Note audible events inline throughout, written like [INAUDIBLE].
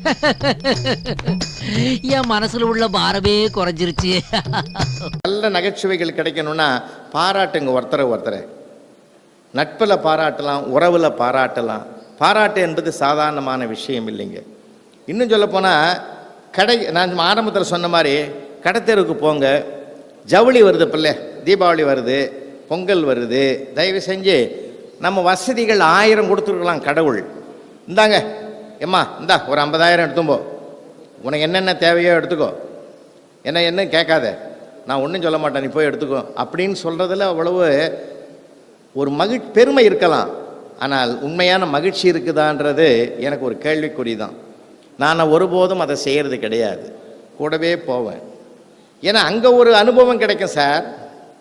[LAUGHS] என் மனசுல உள்ள பாரமே குறைஞ்சிருச்சு. [LAUGHS] நல்ல நகைச்சுவைகள் கிடைக்கணும்னா பாராட்டுங்க ஒருத்தரை ஒருத்தரை. நட்பில் பாராட்டலாம் உறவில் பாராட்டலாம். பாராட்டு என்பது சாதாரணமான விஷயம் இல்லைங்க. இன்னும் சொல்லப்போனால் கடை நான் ஆரம்பத்தில் சொன்ன மாதிரி கடைத்தெருவுக்கு போங்க. ஜவுளி வருது பிள்ளை தீபாவளி வருது பொங்கல் வருது. தயவு செஞ்சு நம்ம வசதிகள் ஆயிரம் கொடுத்துருக்கலாம் கடவுள். இந்தாங்க எம்மா இந்தா ஒரு ஐம்பதாயிரம் எடுத்தும்போ. உனக்கு என்னென்ன தேவையோ எடுத்துக்கோ. என்ன என்ன கேட்காத. நான் ஒன்றும் சொல்ல மாட்டேன் நீ போய் எடுத்துக்கோ. அப்படின்னு சொல்கிறதுல அவ்வளவு ஒரு மகிழ் பெருமை இருக்கலாம். ஆனால் உண்மையான மகிழ்ச்சி இருக்குதான்றது எனக்கு ஒரு கேள்விக்குறி தான் நான் ஒருபோதும் அதை செய்கிறது கிடையாது. கூடவே போவேன். ஏன்னா அங்கே ஒரு அனுபவம் கிடைக்கும் சார்.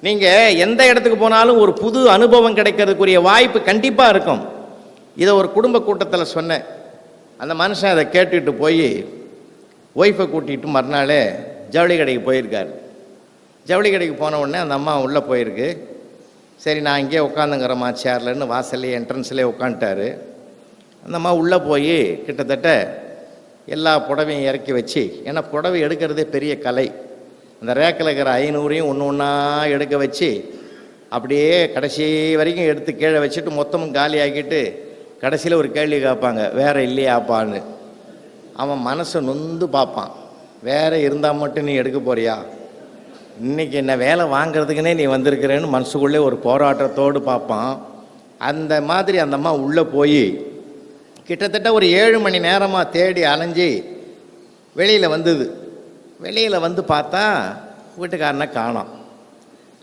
நீங்கள் எந்த இடத்துக்கு போனாலும் ஒரு புது அனுபவம் கிடைக்கிறதுக்குரிய வாய்ப்பு கண்டிப்பாக இருக்கும். இதை ஒரு குடும்ப கூட்டத்தில் சொன்னேன். அந்த மனுஷன் அதை கேட்டுட்டு போய் ஒய்ஃபை கூட்டிகிட்டு மறுநாளே ஜவுளி கடைக்கு போயிருக்கார். ஜவுளி கடைக்கு போன உடனே அந்த அம்மா உள்ளே போயிருக்கு. சரி நான் இங்கே உட்காந்துங்கிறம்மா சேர்லன்னு வாசல்லே என்ட்ரன்ஸ்லேயே உட்காந்துட்டாரு. அந்த அம்மா உள்ளே போய் கிட்டத்தட்ட எல்லா புடவையும் இறக்கி வச்சு ஏன்னா புடவை எடுக்கிறதே பெரிய கலை. அந்த ரேக்கில் இருக்கிற ஐநூறையும் ஒன்று ஒன்றா எடுக்க வச்சு அப்படியே கடைசி வரைக்கும் எடுத்து கீழே வச்சுட்டு மொத்தமும் காலி ஆக்கிட்டு கடைசியில் ஒரு கேள்வி கேட்பாங்க வேற இல்லையாப்பான்னு? அவன் மனசை நொந்து பார்ப்பான். வேற இருந்தால் மட்டும் நீ எடுக்க போறியா? இன்னைக்கு என்ன வேலை வாங்குறதுக்குனே நீ வந்திருக்கிறேன்னு மனசுக்குள்ளே ஒரு போராட்டத்தோடு பார்ப்பான். அந்த மாதிரி அந்த அம்மா உள்ளே போய் கிட்டத்தட்ட ஒரு ஏழு மணி நேரமாக தேடி அலைஞ்சி வெளியில் வந்தது. வெளியில் வந்து பார்த்தா வீட்டுக்காரனை காணோம்.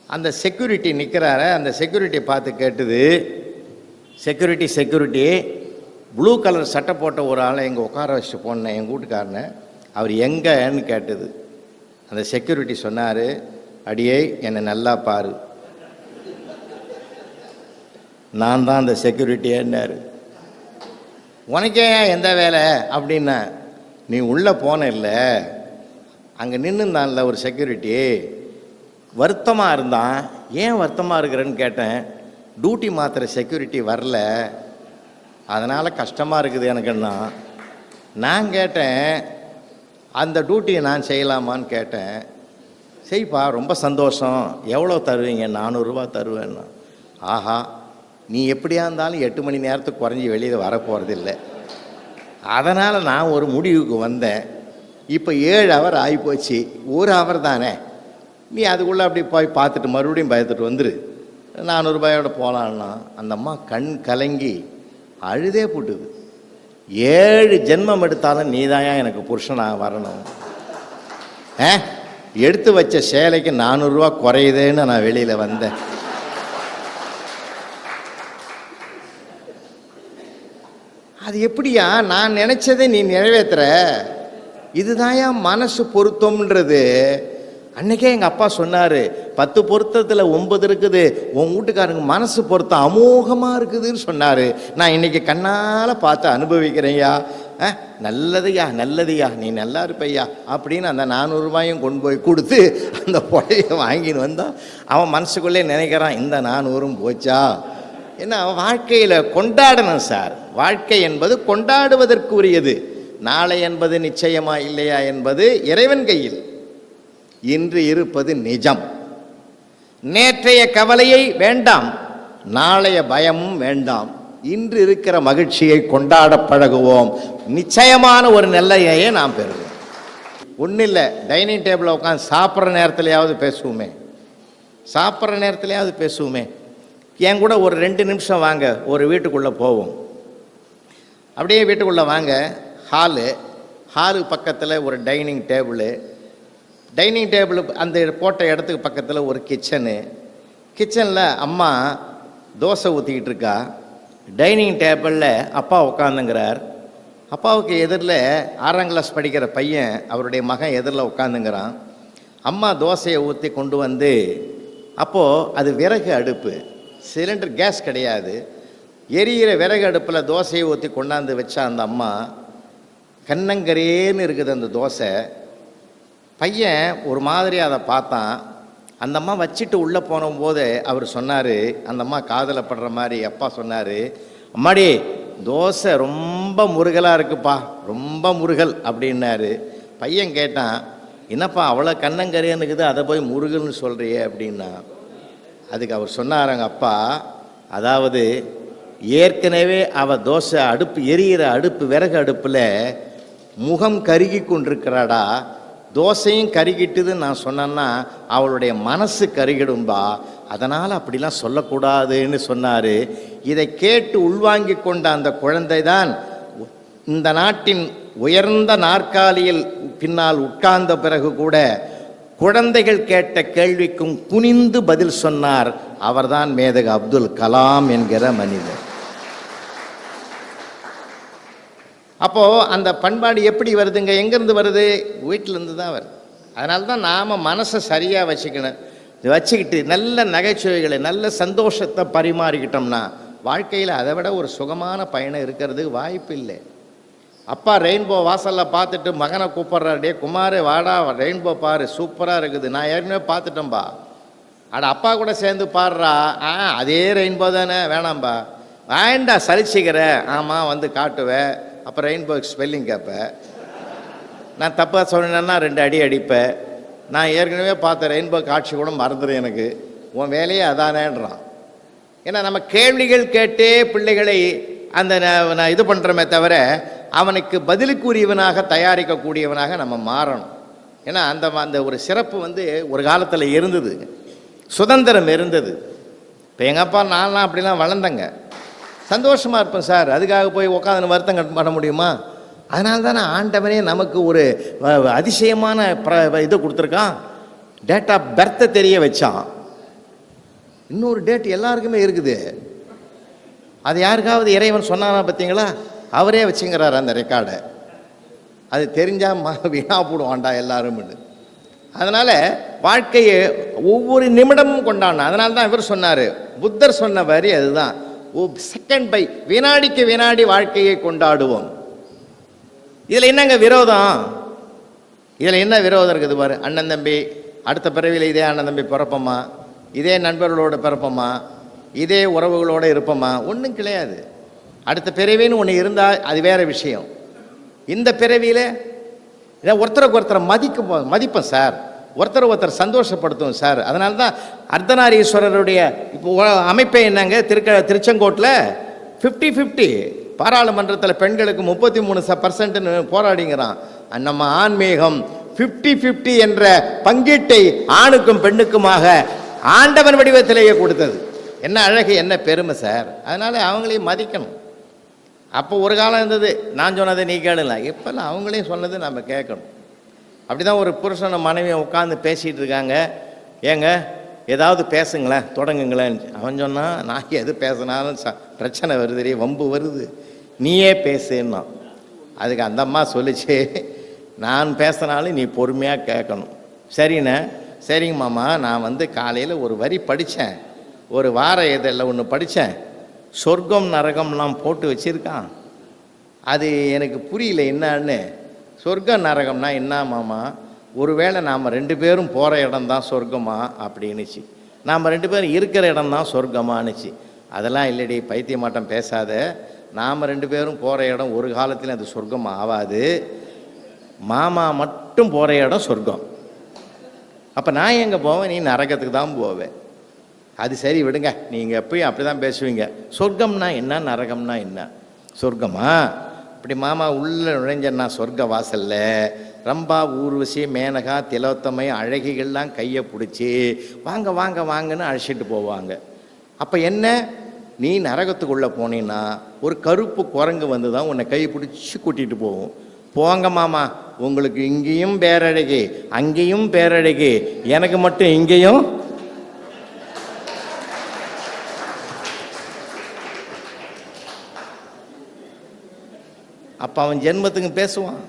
அந்த செக்யூரிட்டி நிற்கிறார அந்த செக்யூரிட்டி பார்த்து கேட்டுது செக்யூரிட்டி செக்யூரிட்டி ப்ளூ கலர் சட்டை போட்ட ஒரு ஆளை எங்கே உட்கார வச்சுட்டு போனேன் எங்கள் வீட்டுக்காரனை அவர் எங்கன்னு கேட்டது. அந்த செக்யூரிட்டி சொன்னார் அடியே என்னை நல்லா பாரு. நான் தான் அந்த செக்யூரிட்டியன்னார் உனக்கே ஏன் எந்த வேலை? அப்படின்னா நீ உள்ளே போன இல்லை. அங்கே நின்றுந்தான்ல ஒரு செக்யூரிட்டி வருத்தமாக இருந்தான். ஏன் வருத்தமாக இருக்கிறேன்னு கேட்டேன். டியூட்டி மாத்திர செக்யூரிட்டி வரல. அதனால் கஷ்டமாக இருக்குது எனக்குன்னா. நான் கேட்டேன் அந்த டியூட்டியை நான் செய்யலாமான்னு கேட்டேன். செய்ப்பா ரொம்ப சந்தோஷம். எவ்வளோ தருவீங்க? நானூறுரூவா தருவேன்னா. ஆஹா நீ எப்படியா இருந்தாலும் எட்டு மணி நேரத்துக்கு குறைஞ்சி வெளியில் வரப்போகிறதில்ல அதனால் நான் ஒரு முடிவுக்கு வந்தேன். இப்போ ஏழு ஹவர் ஆகிப்போச்சு ஒரு ஹவர் தானே. நீ அதுக்குள்ளே அப்படி போய் பார்த்துட்டு மறுபடியும் பயத்துட்டு வந்துடு நானூறுபாயோட போகலான்னா அந்த அம்மா கண் கலங்கி அழுதே போட்டுது. ஏழு ஜென்மம் எடுத்தாலும் நீதாயா எனக்கு புருஷனாக வரணும்? ஆ? எடுத்து வச்ச சேலைக்கு நானூறுரூவா குறையுதேன்னு நான் வெளியில் வந்தேன். அது எப்படியா? நான் நினச்சதை நீ நிறைவேற்றுற இதுதான்யா மனசு பொருத்தம்ன்றது. அன்னைக்கே எங்கள் அப்பா சொன்னார் பத்து பொருத்தத்தில் ஒன்பது இருக்குது உன் வீட்டுக்காரங்க மனசு பொருத்தம் அமோகமாக இருக்குதுன்னு சொன்னார். நான் இன்னைக்கு கண்ணால் பார்த்து அனுபவிக்கிறேன்யா. ஆ நல்லதையா நல்லதுயா நீ நல்லா இருப்பையா? அப்படின்னு அந்த நானூறுரூபாயும் கொண்டு போய் கொடுத்து அந்த புடவையை வாங்கின்னு வந்தான் அவன் மனசுக்குள்ளே நினைக்கிறான் இந்த நானூறும் போச்சா? ஏன்னா வாழ்க்கையில் கொண்டாடணும் சார். வாழ்க்கை என்பது கொண்டாடுவதற்குரியது. நாளை என்பது நிச்சயமா இல்லையா என்பது இறைவன் கையில். இன்று இருப்பது நிஜம். நேற்றைய கவலையை வேண்டாம் நாளைய பயமும் வேண்டாம். இன்று இருக்கிற மகிழ்ச்சியை கொண்டாட பழகுவோம். நிச்சயமான ஒரு நிலையையே நாம் பெறுவோம். ஒன்றும் இல்லை டைனிங் டேபிளில் உட்காந்து சாப்பிட்ற நேரத்துலையாவது பேசுவோமே. சாப்பிட்ற நேரத்துலையாவது பேசுவோமே. என் கூட ஒரு ரெண்டு நிமிஷம் வாங்க ஒரு வீட்டுக்குள்ளே போவோம். அப்படியே வீட்டுக்குள்ளே வாங்க ஹாலு ஹாலு பக்கத்தில் ஒரு டைனிங் டேபிளு டைனிங் டேபிள் அந்த போட்ட இடத்துக்கு பக்கத்தில் ஒரு கிச்சனு. கிச்சனில் அம்மா தோசை ஊற்றிக்கிட்டு இருக்கா. டைனிங் டேபிளில் அப்பா உட்காந்துங்கிறார் அப்பாவுக்கு எதிரில் ஆறாம் கிளாஸ் படிக்கிற பையன் அவருடைய மகன் எதிரில் உட்காந்துங்கிறான் அம்மா தோசையை ஊற்றி கொண்டு வந்து அப்போது அது விறகு அடுப்பு. சிலிண்டர் கேஸ் கிடையாது. எரியிற விறகு அடுப்பில் தோசையை ஊற்றி கொண்டாந்து வச்சா அந்த அம்மா கண்ணங்கரேன்னு இருக்குது அந்த தோசை. பையன் ஒரு மாதிரி அதை பார்த்தான். அந்த அம்மா வச்சுட்டு உள்ளே போனபோது அவர் சொன்னார் அந்த அம்மா காதலப்படுற மாதிரி அப்பா சொன்னார் அம்மாடி தோசை ரொம்ப முருகலாக இருக்குப்பா ரொம்ப முருகல் அப்படின்னாரு. பையன் கேட்டான் என்னப்பா அவ்வளோ கண்ணங்கரையன்னு இருக்குது அதை போய் முருகல்னு சொல்கிறியே அப்படின்னா. அதுக்கு அவர் சொன்னாரங்க அப்பா அதாவது ஏற்கனவே அவ தோசை அடுப்பு எரியிற அடுப்பு விறகு அடுப்பில் முகம் கருகி கொண்டிருக்கிறாடா தோசையும் கருகிட்டுதுன்னு நான் சொன்னேன்னா அவளுடைய மனசு கருகிடும்பா. அதனால் அப்படிலாம் சொல்லக்கூடாதுன்னு சொன்னார். இதை கேட்டு உள்வாங்கி கொண்ட அந்த குழந்தை தான் இந்த நாட்டின் உயர்ந்த நாற்காலியில் பின்னால் உட்கார்ந்த பிறகு கூட குழந்தைகள் கேட்ட கேள்விக்கும் குனிந்து பதில் சொன்னார். அவர்தான் மேதக அப்துல் கலாம் என்கிற மனிதர். அப்போ அந்த பண்பாடு எப்படி வருதுங்க? எங்கேருந்து வருது? வீட்டிலேருந்து தான் வருது. அதனால தான் நாம் மனசை சரியாக வச்சுக்கணும். இது வச்சுக்கிட்டு நல்ல நகைச்சுவைகளை நல்ல சந்தோஷத்தை பரிமாறிக்கிட்டோம்னா வாழ்க்கையில் அதை விட ஒரு சுகமான பயணம் இருக்கிறதுக்கு வாய்ப்பு இல்லை. அப்பா ரெயின்போ வாசலில் பார்த்துட்டு மகனை கூப்பிட்றாரு டே குமார் வாடா ரெயின்போ பாரு சூப்பராக இருக்குது. நான் ஏற்கனவே பார்த்துட்டேன்பா. அட அப்பா கூட சேர்ந்து பாடுறா. ஆ அதே ரெயின்போ தானே வேணாம்பா. வேண்டா சலிச்சிக்கிற ஆமாம் வந்து காட்டுவேன் அப்புறம் ரெயின்போ ஸ்பெல்லிங் கேட்பேன் நான் தப்பாக சொன்னேன்னா ரெண்டு அடி அடிப்பேன் நான் ஏற்கனவே பார்த்த ரெயின்போ காட்சி கூட மறந்துடும் எனக்கு. உன் வேலையே அதானேன்றான். ஏன்னா நம்ம கேள்விகள் கேட்டே பிள்ளைகளை அந்த நான் இது பண்ணுறோமே தவிர அவனுக்கு பதிலுக்குரியவனாக தயாரிக்கக்கூடியவனாக நம்ம மாறணும். ஏன்னா அந்த அந்த ஒரு சிறப்பு வந்து ஒரு காலத்தில் இருந்தது. சுதந்திரம் இருந்தது. இப்போ எங்கள் அப்பா நான்லாம் அப்படிலாம் வளர்ந்தங்க. சந்தோஷமாக இருப்பேன் சார். அதுக்காக போய் உட்காந்து வருத்தம் பண்ண முடியுமா? அதனால தானே ஆண்டவனே நமக்கு ஒரு அதிசயமான பிர இதை கொடுத்துருக்கான். டேட் ஆஃப் பர்த்தை தெரிய வச்சான். இன்னொரு டேட் எல்லாருக்குமே இருக்குது. அது யாருக்காவது இறைவன் சொன்னானா பார்த்தீங்களா அவரே வச்சுங்கிறார் அந்த ரெக்கார்டை அது தெரிஞ்சால் ம வீணா போடுவான்டா எல்லாரும்னு. அதனால் வாழ்க்கையை ஒவ்வொரு நிமிடமும் கொண்டாடணும். அதனால தான் இவர் சொன்னார். புத்தர் சொன்ன வரி அதுதான். ஓ செகண்ட் பை வினாடிக்கு வினாடி வாழ்க்கையை கொண்டாடுவோம். இதில் என்னங்க விரோதம்? இதில் என்ன விரோதம் இருக்குது பாரு? அண்ணன் தம்பி அடுத்த பிறவியில் இதே அண்ணன் தம்பி பிறப்போமா? இதே நண்பர்களோட பிறப்போமா? இதே உறவுகளோடு இருப்போமா? ஒன்றும் கிடையாது. அடுத்த பிறவின்னு ஒன்று இருந்தால் அது வேற விஷயம். இந்த பிறவியில் ஒருத்தருக்கு ஒருத்தரை மதிக்க மதிப்போம் சார். ஒருத்தர் ஒருத்தர் சந்தோஷப்படுத்தும் சார். அதனால தான் அர்த்தநாரீஸ்வரருடைய இப்போ அமைப்பே என்னங்க? திருக்க திருச்செங்கோட்டில் ஃபிஃப்டி ஃபிஃப்டி பாராளுமன்றத்தில் பெண்களுக்கு முப்பத்தி மூணு ச பர்சன்ட்னு போராடிங்கிறான். நம்ம ஆன்மீகம் ஃபிஃப்டி ஃபிஃப்டி என்ற பங்கீட்டை ஆணுக்கும் பெண்ணுக்குமாக ஆண்டவன் வடிவத்திலேயே கொடுத்தது. என்ன அழகு என்ன பெருமை சார். அதனால் அவங்களையும் மதிக்கணும். அப்போ ஒரு காலம் இருந்தது. நான் சொன்னதை நீ கேளுல இப்போல்லாம் அவங்களையும் சொன்னது நம்ம கேட்கணும். அப்படி தான் ஒரு புருஷனை மனைவியை உட்காந்து பேசிகிட்டு இருக்காங்க. ஏங்க ஏதாவது பேசுங்களேன் தொடங்குங்களேன். அவன் சொன்னான் நான் எது பேசினாலும் ச பிரச்சனை வருது வம்பு வருது. நீயே பேசுன்னா. அதுக்கு அந்த அம்மா சொல்லிச்சு நான் பேசினாலும் நீ பொறுமையாக கேட்கணும். சரிண்ணே சரிங்க மாமா நான் வந்து காலையில் ஒரு வரி படித்தேன் ஒரு வார இதழில் ஒன்று படித்தேன் சொர்க்கம் நரகம்லாம் போட்டு வச்சுருக்கான். அது எனக்கு புரியல என்னன்னு. சொர்க்க நரகம்னா என்ன மாமா? ஒருவேளை நாம் ரெண்டு பேரும் போகிற இடம் தான் சொர்க்கமா? அப்படின்னுச்சு. நாம் ரெண்டு பேரும் இருக்கிற இடம் தான் சொர்க்கமானுச்சு அதெல்லாம் இல்லடி பைத்தியமாட்டம் பேசாத. நாம் ரெண்டு பேரும் போகிற இடம் ஒரு காலத்தில் அது சொர்க்கம் ஆகாது மாமா மட்டும் போகிற இடம் சொர்க்கம். அப்போ நான் எங்கே போவேன்? நீ நரகத்துக்கு தான் போவேன் அது சரி விடுங்க. நீங்கள் எப்பயும் அப்படி தான் பேசுவீங்க. சொர்க்கம்னா என்ன நரகம்னா என்ன? சொர்க்கமா? அப்படி மாமா உள்ளே நுழைஞ்சன்னா சொர்க்க வாசலில். ரம்பா ஊர்வசி மேனகா திலோத்தமை அழகிகள்லாம் கையை பிடிச்சி வாங்க வாங்க வாங்கன்னு அழைச்சிட்டு போவாங்க. அப்போ என்ன? நீ நரகத்துக்குள்ளே போனீன்னா ஒரு கருப்பு குரங்கு வந்து தான் உன்னை கை பிடிச்சி கூட்டிகிட்டு போகும். போங்க மாமா உங்களுக்கு இங்கேயும் பேரழகி அங்கேயும் பேரழகி எனக்கு மட்டும் இங்கேயும் அப்போ அவன் ஜென்மத்துக்கு பேசுவான்.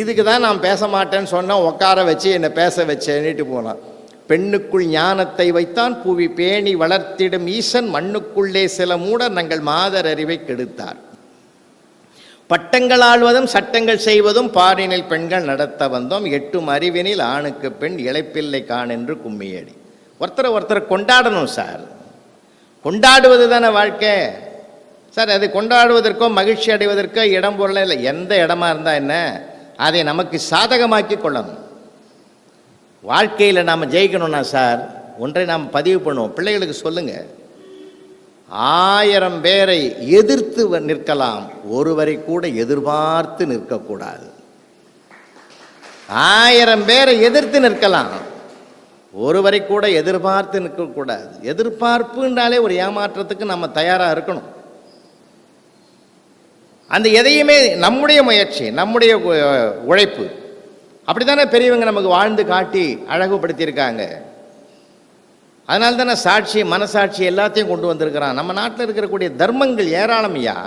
இதுக்கு தான் நான் பேச மாட்டேன்னு சொன்னேன் உட்கார வச்சு என்னை பேச வச்சேன்னுட்டு போனான். பெண்ணுக்குள் ஞானத்தை வைத்தான் புவி பேணி வளர்த்திடும் ஈசன் மண்ணுக்குள்ளே சில மூடர் நங்கள் மாதர் அறிவை கெடுத்தார். பட்டங்கள் ஆழ்வதும் சட்டங்கள் செய்வதும் பாரினில் பெண்கள் நடத்த வந்தோம். எட்டும் அறிவினில் ஆணுக்கு பெண் இழைப்பில்லை காண் என்று கும்மியடி. ஒருத்தரை ஒருத்தரை கொண்டாடணும் சார். கொண்டாடுவது தானே வாழ்க்கை. சார் அது கொண்டாடுவதற்கோ மகிழ்ச்சி அடைவதற்கோ இடம் பொருளே இல்லை. எந்த இடமா இருந்தால் என்ன? அதை நமக்கு சாதகமாக்கி கொள்ளணும். வாழ்க்கையில் நாம் ஜெயிக்கணும்னா சார் ஒன்றை நாம் பதிவு பண்ணுவோம். பிள்ளைகளுக்கு சொல்லுங்கள் ஆயிரம் பேரை எதிர்த்து நிற்கலாம். ஒருவரை கூட எதிர்பார்த்து நிற்கக்கூடாது. ஆயிரம் பேரை எதிர்த்து நிற்கலாம். ஒருவரை கூட எதிர்பார்த்து நிற்கக்கூடாது. எதிர்பார்ப்புன்றாலே ஒரு ஏமாற்றத்துக்கு நம்ம தயாராக இருக்கணும். அந்த எதையுமே நம்முடைய முயற்சி நம்முடைய உழைப்பு. அப்படி தானே பெரியவங்க நமக்கு வாழ்ந்து காட்டி அழகுபடுத்தியிருக்காங்க. அதனால தானே சாட்சி மனசாட்சி எல்லாத்தையும் கொண்டு வந்திருக்கிறான். நம்ம நாட்டில் இருக்கக்கூடிய தர்மங்கள் ஏராளம் ஐயா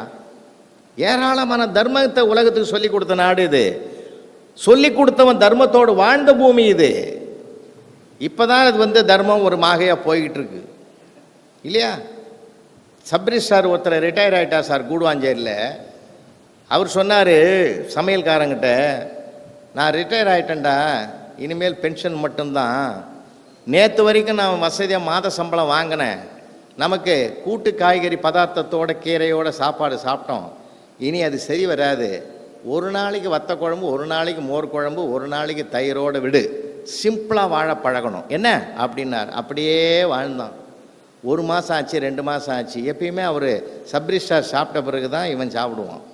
ஏராளமான தர்மத்தை உலகத்துக்கு சொல்லி கொடுத்த நாடு இது. சொல்லி கொடுத்தவன் தர்மத்தோடு வாழ்ந்த பூமி இது. இப்போதான் இது வந்து தர்மம் ஒரு மாகையாக போய்கிட்டு இருக்கு இல்லையா? சப்ரிஷ் சார் ஒருத்தர் ரிட்டையர் ஆகிட்டா சார் கூடுவாஞ்சேரியில். அவர் சொன்னார் சமையல்காரங்கிட்ட நான் ரிட்டையர் ஆகிட்டேன்டா இனிமேல் பென்ஷன் மட்டும்தான். நேற்று வரைக்கும் நான் வசதியாக மாத சம்பளம் வாங்கினேன். நமக்கு கூட்டு காய்கறி பதார்த்தத்தோட கீரையோட சாப்பாடு சாப்பிட்டோம். இனி அது சரி வராது. ஒரு நாளைக்கு வத்த குழம்பு ஒரு நாளைக்கு மோர் குழம்பு ஒரு நாளைக்கு தயிரோடு விடு. சிம்பிளாக வாழ பழகணும். என்ன? அப்படின்னார். அப்படியே வாழ்ந்தான். ஒரு மாதம் ஆச்சு ரெண்டு மாதம் ஆச்சு. எப்பயுமே அவர் சப்ரிஸ்டார் சாப்பிட்ட பிறகு தான் இவன் சாப்பிடுவான்.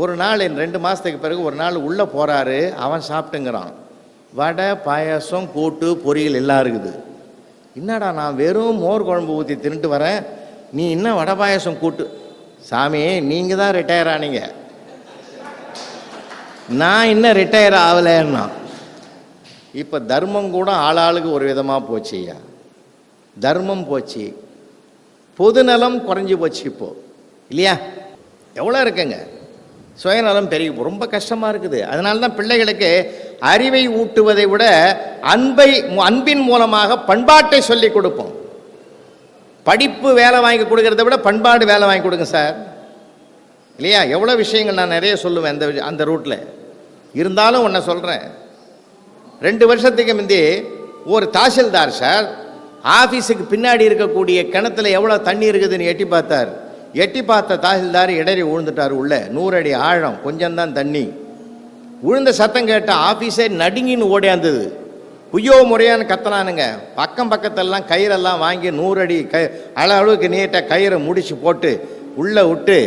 ஒரு நாள் என் ரெண்டு மாதத்துக்கு பிறகு ஒரு நாள் உள்ளே போகிறாரு அவன் சாப்பிட்டுங்கிறான். வடை பாயாசம் கூட்டு பொரியல் எல்லாம் இருக்குது. என்னடா நான் வெறும் மோர் குழம்பு ஊற்றி தின்ட்டு வரேன். நீ இன்னும் வடை பாயசம் கூட்டு. சாமி நீங்கள் தான் ரிட்டையர் ஆனீங்க. நான் இன்னும் ரிட்டையர் ஆகலைன்னா. இப்போ தர்மம் கூட ஆளாளுக்கு ஒரு விதமாக போச்சு ஐயா. தர்மம் போச்சு. பொதுநலம் குறைஞ்சி போச்சு இப்போ. இல்லையா? எவ்வளோ இருக்குங்க? சுயநலம் பெருகி ரொம்ப கஷ்டமாக இருக்குது. அதனால தான் பிள்ளைகளுக்கு அறிவை ஊட்டுவதை விட அன்பை அன்பின் மூலமாக பண்பாட்டை சொல்லி கொடுப்போம். படிப்பு வேலை வாங்கி கொடுக்கறத விட பண்பாடு வேலை வாங்கி கொடுங்க சார். இல்லையா? எவ்வளோ விஷயங்கள் நான் நிறைய சொல்லுவேன் அந்த அந்த ரூட்டில் இருந்தாலும் ஒன்றை சொல்கிறேன் ரெண்டு வருஷத்துக்கு முந்தி ஒரு தாசில்தார் சார் ஆஃபீஸுக்கு பின்னாடி இருக்கக்கூடிய கிணத்துல எவ்வளோ தண்ணி இருக்குதுன்னு எட்டி பார்த்தார். எட்டி பார்த்த தாசில்தார் இடறி விழுந்துட்டார் உள்ள. நூறு அடி ஆழம் கொஞ்சம்தான் தண்ணி. விழுந்த சத்தம் கேட்ட ஆஃபீஸே நடுங்கின்னு ஓடியாந்தது. புய்யோ முறையான்னு கத்தலானுங்க பக்கம் பக்கத்தெல்லாம் கயிறெல்லாம் வாங்கி நூறு அடி க அள அளவுக்கு நீட்டாக கயிறை முடிச்சு போட்டு உள்ளே விட்டு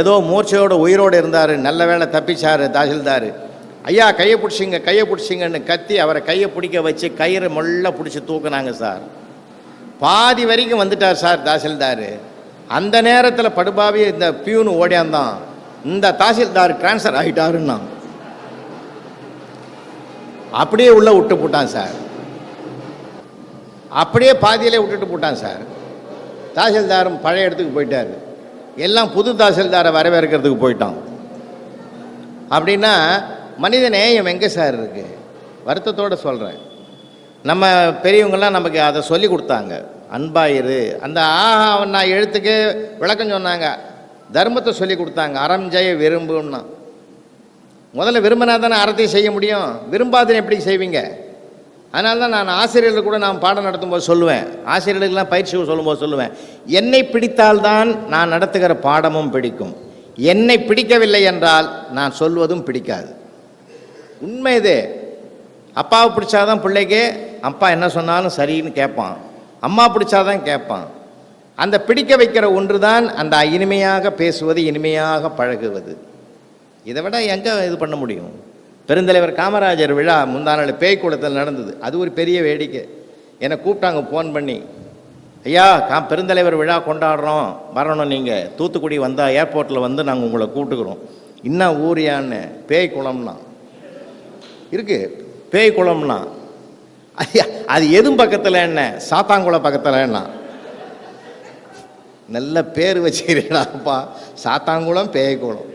ஏதோ மூர்ச்சையோட உயிரோடு இருந்தார். நல்ல வேளை தப்பிச்சார் தாசில்தார். ஐயா கையை பிடிச்சிங்க கையை பிடிச்சிங்கன்னு கத்தி அவரை கையை பிடிக்க வச்சு கயிறை மொள்ள பிடிச்சி தூக்குனாங்க சார். பாதி வரைக்கும் வந்துட்டார் சார் தாசில்தார். அந்த நேரத்தில் படுபாவே இந்த பியூனு ஓடியாந்தான். இந்த தாசில்தார் டிரான்ஸ்ஃபர் ஆகிட்டாருன்னா அப்படியே உள்ளே விட்டு போட்டான் சார். அப்படியே பாதியிலே விட்டுட்டு போட்டான் சார். தாசில்தாரும் பழைய இடத்துக்கு போயிட்டார். எல்லாம் புது தாசில்தாரை வரவேற்கிறதுக்கு போயிட்டான். அப்படின்னா மனித நேயம் எங்கே சார் இருக்குது வருத்தத்தோடு சொல்கிறேன் நம்ம பெரியவங்கள்லாம் நமக்கு அதை சொல்லி கொடுத்தாங்க. அன்பாயிரு. அந்த ஆஹா நான் எழுத்துக்கு விளக்கம் சொன்னாங்க. தர்மத்தை சொல்லி கொடுத்தாங்க. அறம் ஜெய விரும்புன்னா. முதல்ல விரும்பினா தானே அறத்தை செய்ய முடியும். விரும்பாதுன்னு எப்படி செய்வீங்க? அதனால தான் நான் ஆசிரியர்கள் கூட நான் பாடம் நடத்தும்போது சொல்லுவேன். ஆசிரியர்களுக்கெல்லாம் பயிற்சி சொல்லும்போது சொல்லுவேன். என்னை பிடித்தால்தான் நான் நடத்துகிற பாடமும் பிடிக்கும். என்னை பிடிக்கவில்லை என்றால் நான் சொல்வதும் பிடிக்காது. உண்மை இது. அப்பாவை பிடிச்சாதான் பிள்ளைக்கு அப்பா என்ன சொன்னாலும் சரின்னு கேட்பான். அம்மா பிடிச்சாதான் கேட்பான். அந்த பிடிக்க வைக்கிற ஒன்று தான் அந்த இனிமையாக பேசுவது இனிமையாக பழகுவது. இதை விட எங்கே இது பண்ண முடியும்? பெருந்தலைவர் காமராஜர் விழா முந்தா நாள் பேய் குளத்தில் நடந்தது. அது ஒரு பெரிய வேடிக்கை. என்னை கூப்பிட்டாங்க ஃபோன் பண்ணி. ஐயா கா பெருந்தலைவர் விழா கொண்டாடுறோம். வரணும் நீங்கள் தூத்துக்குடி வந்தால் ஏர்போர்ட்டில் வந்து நாங்கள் உங்களை கூப்பிட்டுக்கிறோம். இன்னும் ஊரியான்னு பேய் குளம்னா இருக்கு. பேய் குளம்னா அது எதுவும் பக்கத்தில் என்ன? சாத்தாங்குளம் பக்கத்தில் என்ன? நல்ல பேர் வச்சுக்கிறீங்களாப்பா. சாத்தாங்குளம் பேய்குளம்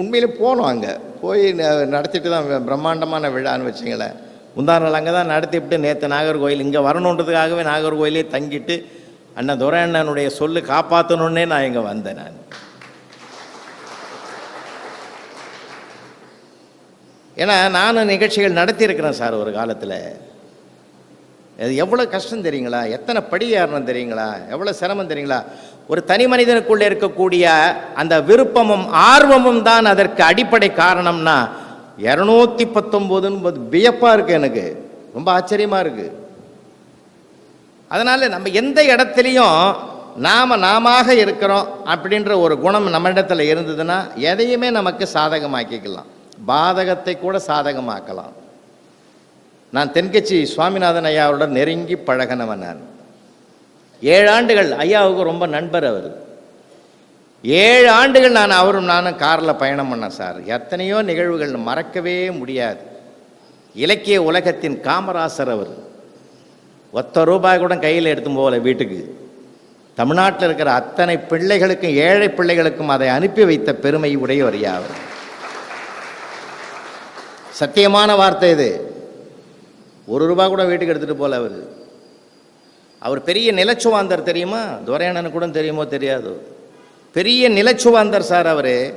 உண்மையில் போனோம் அங்கே. போய் நடத்திட்டு தான் பிரம்மாண்டமான விழான்னு வச்சுங்களேன். முந்தா நாள் அங்கே தான் நடத்திவிட்டு நேற்று நாகர்கோயில் இங்கே வரணுன்றதுக்காகவே நாகர்கோயிலே தங்கிட்டு அண்ணன் துரை அண்ணனுடைய சொல்லு காப்பாற்றணுன்னே நான் இங்கே வந்தேன் நான். ஏன்னா நானும் நிகழ்ச்சிகள் நடத்தியிருக்கிறேன் சார் ஒரு காலத்தில். அது எவ்வளோ கஷ்டம் தெரியுங்களா? எத்தனை படி ஏறணும் தெரியுங்களா? எவ்வளோ சிரமம் தெரியுங்களா? ஒரு தனி மனிதனுக்குள்ளே இருக்கக்கூடிய அந்த விருப்பமும் ஆர்வமும் தான் அதற்கு அடிப்படை காரணம்னா இரநூத்தி பத்தொம்போதுன்னு வியப்பாக இருக்குது எனக்கு. ரொம்ப ஆச்சரியமாக இருக்குது அதனால் நம்ம எந்த இடத்துலையும் நாம நாமாக இருக்கிறோம் அப்படின்ற ஒரு குணம் நம்ம இடத்துல இருந்ததுன்னா எதையுமே நமக்கு சாதகமாக்கிக்கலாம். பாதகத்தை கூட சாதகமாக்கலாம். நான் தென்கட்சி சுவாமிநாதன் ஐயாவோட நெருங்கி பழகினவன் நான். ஏழு ஆண்டுகள் ஐயாவுக்கு ரொம்ப நண்பர் அவர். ஏழு ஆண்டுகள் நான் அவரும் நானும் காரில் பயணம் பண்ணேன் சார். எத்தனையோ நிகழ்வுகள் மறக்கவே முடியாது. இலக்கிய உலகத்தின் காமராசர் அவர். ஒத்த ரூபாய் கூட கையில் எடுத்து போகல வீட்டுக்கு. தமிழ்நாட்டில் இருக்கிற அத்தனை பிள்ளைகளுக்கும் ஏழை பிள்ளைகளுக்கும் அதை அனுப்பி வைத்த பெருமை உடையவர் யாவர் சத்தியமான வார்த்தை இது. ஒரு ரூபா கூட வீட்டுக்கு எடுத்துகிட்டு போகல அவர். அவர் பெரிய நிலச்சுவாந்தர் தெரியுமா? துரையண்ணனு கூட தெரியுமோ தெரியாதோ. பெரிய நிலச்சுவாந்தர் சார் அவர்.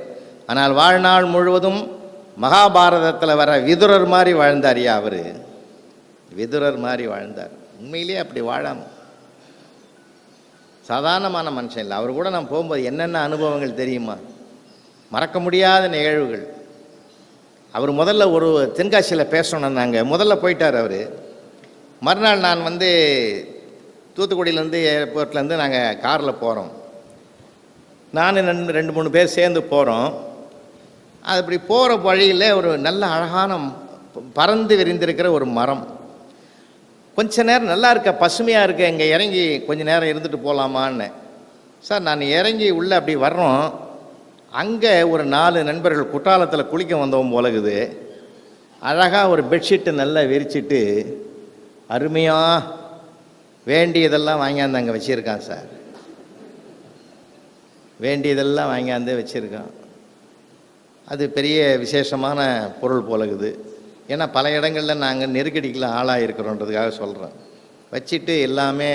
ஆனால் வாழ்நாள் முழுவதும் மகாபாரதத்தில் வர விதுரர் மாதிரி வாழ்ந்தார் யா அவர். விதுரர் மாதிரி வாழ்ந்தார். உண்மையிலேயே அப்படி வாழாம. சாதாரணமான மனுஷன் இல்லை. அவர் கூட நான் போகும்போது என்னென்ன அனுபவங்கள் தெரியுமா? மறக்க முடியாத நிகழ்வுகள். அவர் முதல்ல ஒரு தென்காசியில் பேசணும் நாங்கள் முதல்ல போயிட்டார் அவர். மறுநாள் நான் வந்து தூத்துக்குடியிலேருந்து ஏர்போர்ட்லேருந்து நாங்கள் காரில் போகிறோம் நான் ரெண்டு ரெண்டு மூணு பேர் சேர்ந்து போகிறோம் அது இப்படி போகிற வழியில் ஒரு நல்ல அழகான ப- பறந்து விரிந்திருக்கிற ஒரு மரம். கொஞ்ச நேரம் நல்லா இருக்க? பசுமையாக இருக்க? இங்கே இறங்கி கொஞ்ச நேரம் இருந்துட்டு போகலாமான்னு சார் நான் இறங்கி உள்ளே அப்படி வர்றோம். அங்கே ஒரு நாலு நண்பர்கள் குற்றாலத்தில் குளிக்க வந்தவன் போலகுது. அழகாக ஒரு பெட்ஷீட்டு நல்லா விரிச்சிட்டு அருமையாக வேண்டியதெல்லாம் வாங்கியாந்து அங்கே வச்சுருக்கான் சார். வேண்டியதெல்லாம் வாங்கியாந்து வச்சுருக்கான். அது பெரிய விசேஷமான பொருள் போலகுது. ஏன்னா பல இடங்களில் நாங்கள் நெருக்கடிக்கெலாம் ஆளாயிருக்கிறோன்றதுக்காக சொல்கிறோம் வச்சுட்டு எல்லாமே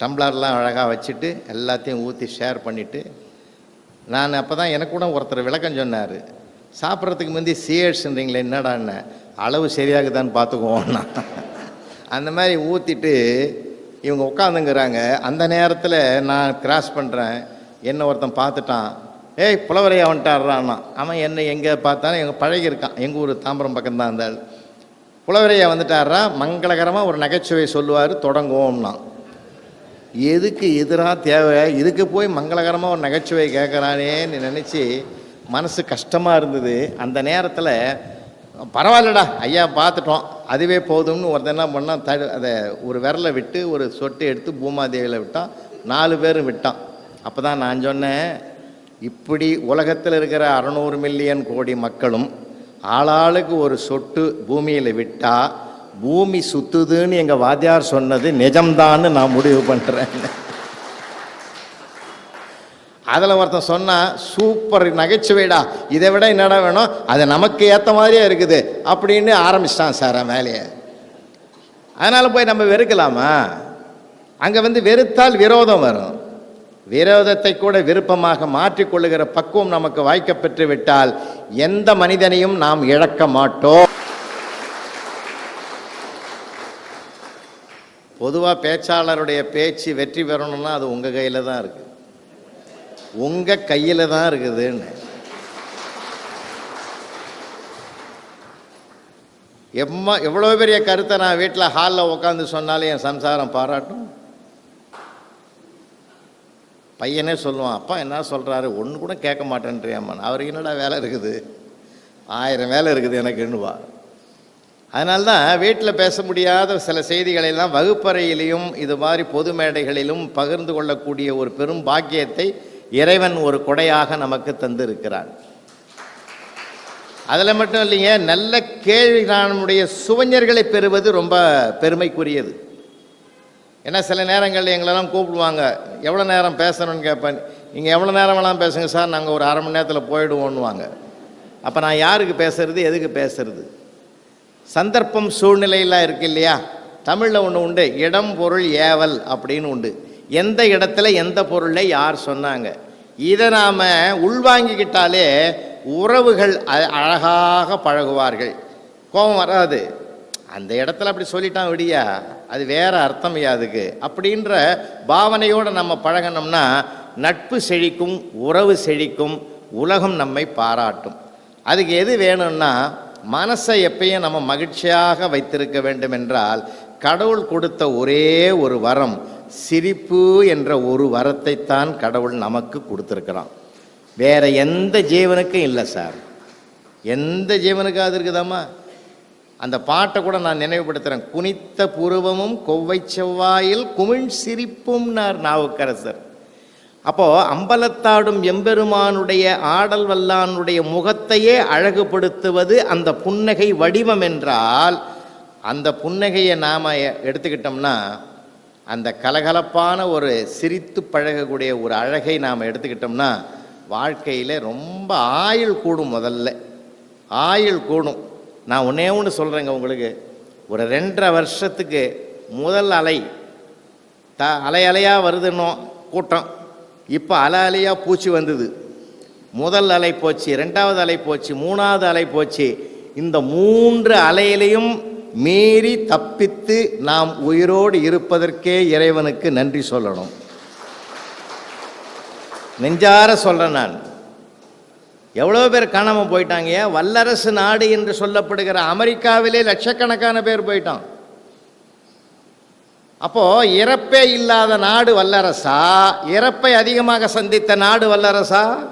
டம்ளர்லாம் அழகாக வச்சுட்டு எல்லாத்தையும் ஊற்றி ஷேர் பண்ணிவிட்டு நான் அப்போ தான் எனக்கு கூட ஒருத்தர் விளக்கம் சொன்னார். சாப்பிட்றதுக்கு முந்தி சிஎட்ஸ்ன்றீங்களே என்னடான்னு அளவு சரியாகுதான்னு பார்த்துக்குவோம்னா அந்த மாதிரி ஊற்றிட்டு இவங்க உட்காந்துங்கிறாங்க அந்த நேரத்தில் நான் கிராஸ் பண்ணுறேன் என்ன ஒருத்தன் பார்த்துட்டான். ஏய் புலவரையா வந்துட்டாடுறான்னா அவன் என்ன எங்கே பார்த்தாலும் எங்கள் பழகியிருக்கான். எங்கள் ஊர்? தாம்பரம் பக்கம் தான் இருந்தாள் புலவரையா வந்துட்டாரா மங்களகரமாக ஒரு நகைச்சுவை சொல்லுவார் தொடங்குவோம்னா எதுக்கு எதிராக தேவை? இதுக்கு போய் மங்களகரமாக ஒரு நகைச்சுவை கேட்குறானேன்னு நினச்சி மனசு கஷ்டமாக இருந்தது. அந்த நேரத்தில் பரவாயில்லடா ஐயா பார்த்துட்டோம். அதுவே போதும்னு ஒருத்தன் என்ன பண்ணால் தடு அதை ஒரு விரலை விட்டு ஒரு சொட்டு எடுத்து பூமாதேவியில் விட்டான். நாலு பேரும் விட்டான். அப்போ தான் நான் சொன்னேன் இப்படி உலகத்தில் இருக்கிற அறநூறு மில்லியன் கோடி மக்களும் ஆளாளுக்கு ஒரு சொட்டு பூமியில் விட்டால் பூமி சுத்துதுன்னு எங்கள் வாத்தியார் சொன்னது நிஜம்தான்னு நான் முடிவு பண்ணுறேன் அதில் ஒருத்தன் சொன்னால் சூப்பர் நகைச்சுவைடா. இதை விட என்னடா வேணும்? அது நமக்கு ஏற்ற மாதிரியே இருக்குது. அப்படின்னு ஆரம்பிச்சிட்டான் சார் அவன் வேலையை. அதனால் போய் நம்ம வெறுக்கலாமா? அங்கே வந்து வெறுத்தால் விரோதம் வரும். விரோதத்தை கூட விருப்பமாக மாற்றிக்கொள்ளுகிற பக்குவம் நமக்கு வாய்க்கப்பெற்று விட்டால் எந்த மனிதனையும் நாம் இழக்க மாட்டோம். பொதுவாக பேச்சாளருடைய பேச்சு வெற்றி பெறணும்னா அது உங்கள் கையில் தான் இருக்குது உங்கள் கையில் தான் இருக்குதுன்னு. எம்மா எவ்வளோ பெரிய கருத்தை நான் வீட்டில் ஹாலில் உட்காந்து சொன்னாலும் என் சம்சாரம் பாராட்டும். பையனே சொல்லுவான் அப்பா என்ன சொல்கிறாரு ஒன்று கூட கேட்க மாட்டேன்றியாம்மா. அவருக்கு என்னடா வேலை இருக்குது? ஆயிரம் வேலை இருக்குது எனக்குன்னுவா. அதனால்தான் வீட்டில் பேச முடியாத சில செய்திகளை எல்லாம் வகுப்பறையிலையும் இது மாதிரி பொது மேடைகளிலும் பகிர்ந்து கொள்ளக்கூடிய ஒரு பெரும் பாக்கியத்தை இறைவன் ஒரு கொடையாக நமக்கு தந்திருக்கிறான். அதில் மட்டும் இல்லைங்க நல்ல கேள்வி நம்முடைய சுவஞர்களை பெறுவது ரொம்ப பெருமைக்குரியது. ஏன்னா சில நேரங்களில் எங்களெல்லாம் கூப்பிடுவாங்க எவ்வளோ நேரம் பேசணும்னு கேட்பேன்? நீங்கள் எவ்வளோ நேரம் வேணாலும் பேசுங்க சார் நாங்கள் ஒரு அரை மணி நேரத்தில் போயிடுவோன்னுவாங்க அப்போ நான் யாருக்கு பேசுறது எதுக்கு பேசுறது? சந்தர்ப்பம் சூழ்நிலையெல்லாம் இருக்கு இல்லையா? தமிழில் ஒன்று உண்டு இடம் பொருள் ஏவல் அப்படின்னு உண்டு. எந்த இடத்துல எந்த பொருளை யார் சொன்னாங்க? இதை நாம் உள்வாங்கிக்கிட்டாலே உறவுகள் அ- அழகாக பழகுவார்கள். கோபம் வராது. அந்த இடத்துல அப்படி சொல்லிட்டான் விடியா அது வேற அர்த்தம் அதுக்கு. அப்படின்ற பாவனையோடு நம்ம பழகணும்னா நட்பு செழிக்கும் உறவு செழிக்கும் உலகம் நம்மை பாராட்டும். அதுக்கு எது வேணும்னா மனசை எப்பயும் நம்ம மகிழ்ச்சியாக வைத்திருக்க வேண்டும் என்றால் கடவுள் கொடுத்த ஒரே ஒரு வரம் சிரிப்பு என்ற ஒரு வரத்தைத்தான் கடவுள் நமக்கு கொடுத்துருக்கிறான். வேற எந்த ஜீவனுக்கும் இல்லை சார். எந்த ஜீவனுக்காவது இருக்குதாம்மா? அந்த பாட்டை கூட நான் நினைவுபடுத்துகிறேன் குனித்த புருவமும் கொவ்வை செவ்வாயில் குமிழ் சிரிப்பும்னார் நாவுக்கரசர். அப்போது அம்பலத்தாடும் எம்பெருமானுடைய ஆடல் வல்லானுடைய முகத்தையே அழகுபடுத்துவது அந்த புன்னகை வடிவம் என்றால் அந்த புன்னகையை நாம் எடுத்துக்கிட்டோம்னா அந்த கலகலப்பான ஒரு சிரித்து பழகக்கூடிய ஒரு அழகை நாம் எடுத்துக்கிட்டோம்னா வாழ்க்கையில் ரொம்ப ஆயுள் கூடும் முதல்ல. ஆயுள் கூடும். நான் ஒன்றே ஒன்று சொல்கிறேங்க உங்களுக்கு. ஒரு ரெண்டரை வருஷத்துக்கு முதல் அலை த அலை அலையாக வருதுன்னோ கூட்டம். இப்போ அலை அலையாக பூச்சி வந்தது. முதல் அலை போச்சு ரெண்டாவது அலை போச்சு மூணாவது அலை போச்சு. இந்த மூன்று அலையிலையும் மீறி தப்பித்து நாம் உயிரோடு இருப்பதற்கே இறைவனுக்கு நன்றி சொல்லணும். நெஞ்சார சொல்கிறேன் நான். எவ்வளோ பேர் காணாமல் போயிட்டாங்க வல்லரசு நாடு என்று சொல்லப்படுகிற அமெரிக்காவிலே லட்சக்கணக்கான பேர் போயிட்டான். அப்போது இறப்பே இல்லாத நாடு வல்லரசா? இறப்பை அதிகமாக சந்தித்த நாடு வல்லரசா?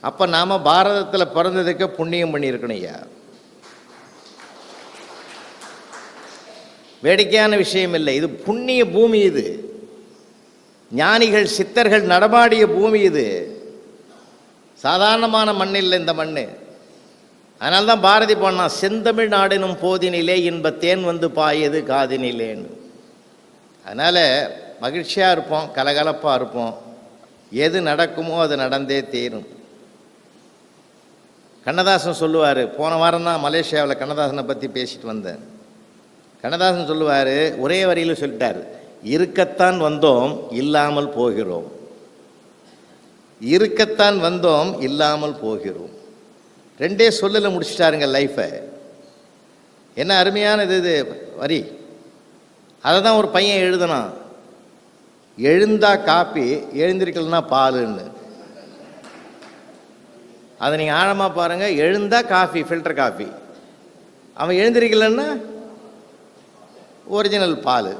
அப்போ நாம் பாரதத்தில் பிறந்ததுக்கு புண்ணியம் பண்ணியிருக்கணும் ஐயா. வேடிக்கையான விஷயம் இல்லை. இது புண்ணிய பூமி இது. ஞானிகள் சித்தர்கள் நடமாடிய பூமி இது. சாதாரணமான மண் இல்லை இந்த மண் அதனால்தான் பாரதி பாடினான் செந்தமிழ் நாடினும் போதினிலே இன்ப தேன் வந்து பாயது காதினிலேன்னு. அதனால் மகிழ்ச்சியாக இருப்போம் கலகலப்பாக இருப்போம். எது நடக்குமோ அது நடந்தே தீரும். கண்ணதாசன் சொல்லுவார் போன வாரம் தான் மலேசியாவில் கண்ணதாசனை பற்றி பேசிட்டு வந்தேன். கண்ணதாசன் சொல்லுவார் ஒரே வரியில் சொல்லிட்டார் இருக்கத்தான் வந்தோம் இல்லாமல் போகிறோம். இருக்கத்தான் வந்தோம் இல்லாமல் போகிறோம். ரெண்டே சொல்லில் முடிச்சிட்டாருங்க லைஃப்பை என்ன அருமையானது இது வரி. அதை தான் ஒரு பையன் எழுதணும் எழுந்தா காப்பி எழுந்திருக்கலன்னா பாலுன்னு. அதை நீங்கள் ஆழமாக பாருங்கள் எழுந்தா காஃபி ஃபில்டர் காஃபி. அவன் எழுந்திருக்கலன்னா ஒரிஜினல் பால்.